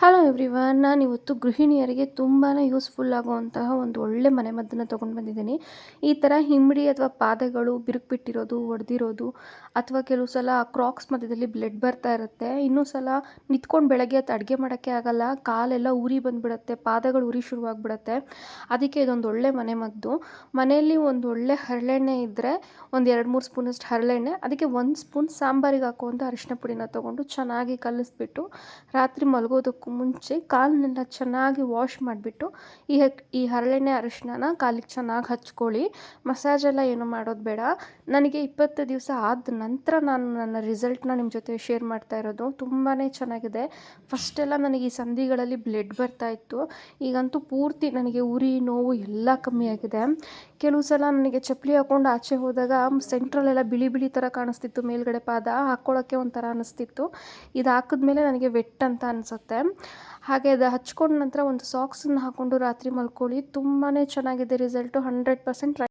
Hello everyone ನಾನು ಇವತ್ತು ಗೃಹಿಣಿಯರಿಗೆ ತುಂಬಾ ಯೂಸ್ಫುಲ್ ಆಗುವಂತಹ ಒಂದು ಒಳ್ಳೆ ಮನೆಮದ್ದನ್ನು ತೊಗೊಂಡು ಬಂದಿದ್ದೀನಿ. ಈ ಥರ ಹಿಂಬಡಿ ಅಥವಾ ಪಾದಗಳು ಬಿರುಕು ಬಿಟ್ಟಿರೋದು ಒಡೆದಿರೋದು ಅಥವಾ ಕೆಲವು ಸಲ ಕ್ರಾಕ್ಸ್ ಮಧ್ಯದಲ್ಲಿ ಬ್ಲಡ್ ಬರ್ತಾ ಇರುತ್ತೆ. ಇನ್ನೂ ಸಲ ನಿಂತ್ಕೊಂಡು ಬೆಳಗ್ಗೆ ಅದು ಅಡುಗೆ ಮಾಡೋಕ್ಕೆ ಆಗಲ್ಲ. ಕಾಲೆಲ್ಲ ಉರಿ ಬಂದುಬಿಡುತ್ತೆ, ಪಾದಗಳು ಉರಿ ಶುರುವಾಗ್ಬಿಡುತ್ತೆ. ಅದಕ್ಕೆ ಇದೊಂದು ಒಳ್ಳೆ ಮನೆಮದ್ದು. ಮನೆಯಲ್ಲಿ ಒಂದು ಒಳ್ಳೆ ಹರಳೆಣ್ಣೆ ಇದ್ದರೆ ಒಂದು ಎರಡು ಮೂರು ಸ್ಪೂನಷ್ಟು ಹರಳೆಣ್ಣೆ, ಅದಕ್ಕೆ ಒಂದು ಸ್ಪೂನ್ ಸಾಂಬಾರಿಗೆ ಹಾಕುವಂಥ ಅರಿಶಿನ ಪುಡಿನ ತೊಗೊಂಡು ಚೆನ್ನಾಗಿ ಕಲಿಸ್ಬಿಟ್ಟು ರಾತ್ರಿ ಮಲಗೋದಕ್ಕೂ ಮುಂಚೆ ಕಾಲನ್ನೆಲ್ಲ ಚೆನ್ನಾಗಿ ವಾಶ್ ಮಾಡಿಬಿಟ್ಟು ಈ ಈ ಹರಳೆಣ್ಣೆ ಅರಿಶಿನ ಕಾಲಿಗೆ ಚೆನ್ನಾಗಿ ಹಚ್ಕೊಳ್ಳಿ. ಮಸಾಜ್ ಎಲ್ಲ ಏನು ಮಾಡೋದು ಬೇಡ. ನನಗೆ ಇಪ್ಪತ್ತು ದಿವಸ ಆದ ನಂತರ ನಾನು ನನ್ನ ರಿಸಲ್ಟ್ನ ನಿಮ್ಮ ಜೊತೆ ಶೇರ್ ಮಾಡ್ತಾ ಇರೋದು ತುಂಬಾ ಚೆನ್ನಾಗಿದೆ. ಫಸ್ಟೆಲ್ಲ ನನಗೆ ಈ ಸಂಧಿಗಳಲ್ಲಿ ಬ್ಲಡ್ ಬರ್ತಾ ಇತ್ತು. ಈಗಂತೂ ಪೂರ್ತಿ ನನಗೆ ಉರಿ, ನೋವು ಎಲ್ಲ ಕಮ್ಮಿ ಆಗಿದೆ. ಕೆಲವು ಸಲ ನನಗೆ ಚಪ್ಪಲಿ ಹಾಕ್ಕೊಂಡು ಆಚೆ ಹೋದಾಗ ಸೆಂಟ್ರಲೆಲ್ಲ ಬಿಳಿ ಬಿಳಿ ಥರ ಕಾಣಿಸ್ತಿತ್ತು. ಮೇಲ್ಗಡೆ ಪಾದ ಹಾಕ್ಕೊಳ್ಳೋಕ್ಕೆ ಒಂಥರ ಅನ್ನಿಸ್ತಿತ್ತು ಇದು ಹಾಕಿದ್ಮೇಲೆ ನನಗೆ ವೆಟ್ ಅಂತ ಅನಿಸುತ್ತೆ. ಹಾಗೆ ಅದು ಹಚ್ಕೊಂಡ ನಂತರ ಒಂದು ಸಾಕ್ಸನ್ನು ಹಾಕ್ಕೊಂಡು ರಾತ್ರಿ ಮಲ್ಕೊಳ್ಳಿ. ತುಂಬಾ ಚೆನ್ನಾಗಿದೆ ರಿಸಲ್ಟು ಹಂಡ್ರೆಡ್ ಪರ್ಸೆಂಟ್